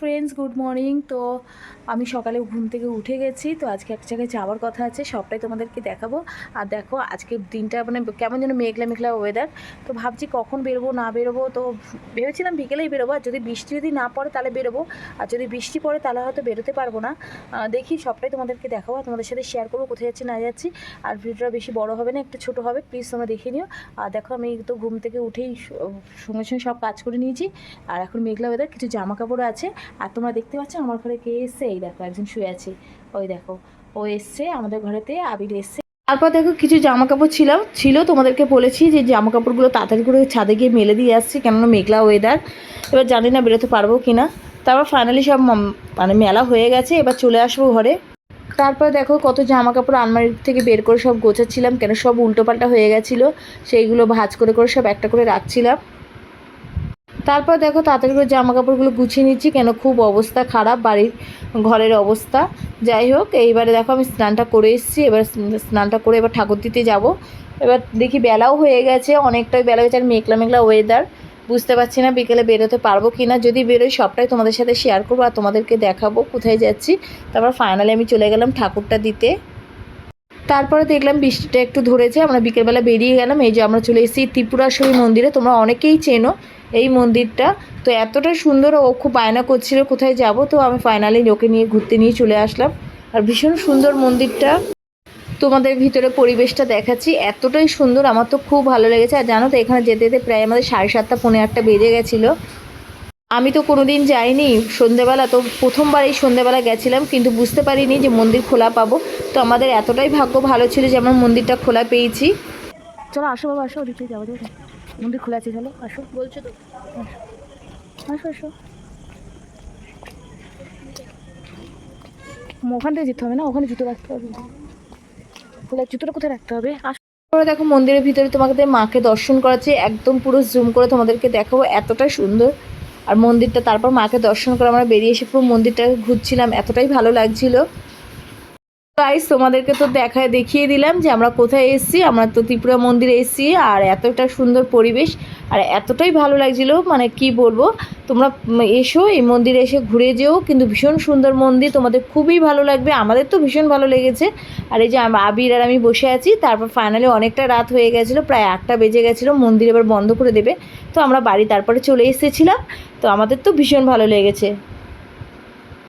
Friends good morning তো আমি সকালে ঘুম থেকে উঠে গেছি, তো আজকে এক জায়গায় যাওয়ার কথা আছে, সবটাই তোমাদেরকে দেখাবো। আর দেখো আজকে দিনটা মানে কেমন যেন মেঘলা মেঘলা ওয়েদার তো ভাবছি কখন বেরোবো, না বেরোবো, তো ভেবেছিলাম বিকেলেই বেরোবো, আর যদি বৃষ্টি যদি না পড়ে তাহলে বেরোবো, আর যদি বৃষ্টি পড়ে তাহলে হয়তো বেরোতে পারব না। দেখি, সবটাই তোমাদেরকে দেখাবো তোমাদের সাথে শেয়ার করব কোথায় যাচ্ছি, না যাচ্ছি। আর ভিডিওটা বেশি বড় হবে না, একটু ছোট হবে প্লিজ তোমরা দেখে নিও। আর দেখো, আমি তো ঘুম থেকে উঠেই সঙ্গে সঙ্গে সব কাজ করে নিয়েছি। আর এখন মেঘলা ওয়েদার কিছু জামা কাপড় আছে। আর তোমরা দেখতে পাচ্ছ আমার ঘরে কে এসছে? এই দেখো, একজন শুয়ে আছে। ওই দেখো, ও এসছে আমাদের ঘরেতে, আবির এসছে। তারপর দেখো, কিছু জামা কাপড় ছিল ছিল, তোমাদেরকে বলেছি যে জামা কাপড়গুলো তাড়াতাড়ি করে ছাদে গিয়ে মেলে দিয়ে আসছি, কেননা মেঘলা ওয়েদার এবার জানি না বেরোতে পারব কি না তারপর ফাইনালি সব মানে মেলা হয়ে গেছে, এবার চলে আসব ঘরে। তারপর দেখো, কত জামা কাপড় আলমারি থেকে বের করে সব গোছাচ্ছিলাম, কেন সব উল্টোপাল্টা হয়ে গেছিল। সেইগুলো ভাঁজ করে করে সব একটা করে রাখছিলাম। তারপর দেখো তাড়াতাড়ি করে জামা কাপড়গুলো গুছিয়ে নিচ্ছি, কেন খুব অবস্থা খারাপ বাড়ির ঘরের অবস্থা। যাই হোক, এইবারে দেখো আমি স্নানটা করে এসেছি, এবার স্নানটা করে এবার ঠাকুর দিতে যাব। এবার দেখি বেলাও হয়ে গেছে, অনেকটাই বেলা হয়েছে, আর মেঘলা মেঘলা ওয়েদার বুঝতে পারছি না বিকেলে বেরোতে পারব কি না যদি বেরোই সবটাই তোমাদের সাথে শেয়ার করব আর তোমাদেরকে দেখাবো কোথায় যাচ্ছি। তারপর ফাইনালি আমি চলে গেলাম ঠাকুরটা দিতে। তারপরে দেখলাম বৃষ্টিটা একটু ধরেছে, আমরা বিকেলবেলা বেরিয়ে গেলাম। এই যে আমরা চলে এসেছি ত্রিপুরাশ্বরী মন্দিরে, তোমরা অনেকেই চেনো। এই মন্দিরটা। তো এতটা সুন্দর, ও খুব বায়না করছিল কোথায় যাব, তো আমি ফাইনালি ওকে নিয়ে ঘুরতে নিয়ে চলে আসলাম। আর ভীষণ সুন্দর মন্দিরটা। তোমাদের ভিতরে পরিবেশটা দেখাচ্ছি, এতটাই সুন্দর, আমার তো খুব ভালো লেগেছে। আর জানো তো, এখানে যেতে যেতে প্রায় আমাদের সাড়ে সাতটা, পৌনে আটটা বেজে গেছিল। আমি তো কোনো দিন যাইনি, সন্ধেবেলা তো প্রথমবার এই সন্ধেবেলা গেছিলাম, কিন্তু বুঝতে পারিনি যে মন্দির খোলা পাবো। তো আমাদের এতটাই ভাগ্য ভালো ছিল যে আমরা মন্দিরটা খোলা পেয়েছি। চলো আসো বাবা, আসো ওদিকে যাব যাব মন্দির খোলা আছে, চলো, আসো। বলছো তো। আসো আসো। ওখান থেকে যেতে হবে না? ওখানে জুতো রাখতে হবে। খোলা জুতোটা কোথায় রাখতে হবে? তারপরে দেখো, মন্দিরের ভিতরে তোমাকে মাকে দর্শন করাচ্ছে। একদম পুরো জুম করে তোমাদেরকে দেখাবো এতটা সুন্দর। আর মন্দিরটা, তারপর মাকে দর্শন করে আমরা বেরিয়ে এসে পুরো মন্দিরটা ঘুরছিলাম, এতটাই ভালো লাগছিল। গাইস তোমাদেরকে তো দেখায় দেখিয়ে দিলাম যে আমরা কোথায় এসেছি। আমরা তো ত্রিপুরা মন্দিরে এসেছি আর এতটা সুন্দর পরিবেশ আর এতটাই ভালো লাগছিল। মানে কি বলব? তোমরা এসো, এই মন্দিরে এসে ঘুরে যেও। কিন্তু ভীষণ সুন্দর মন্দির। তোমাদের খুবই ভালো লাগবে। আমাদের তো ভীষণ ভালো লেগেছে। আর এই যে আবির আর আমি বসে আছি, তারপর ফাইনালি অনেকটা রাত হয়ে গেছিল। প্রায় আটটা বেজে গেছিল। মন্দির এবার বন্ধ করে দেবে। তো আমরা বাড়ি তারপরে চলে এসেছিলাম। তো আমাদের তো ভীষণ ভালো লেগেছে।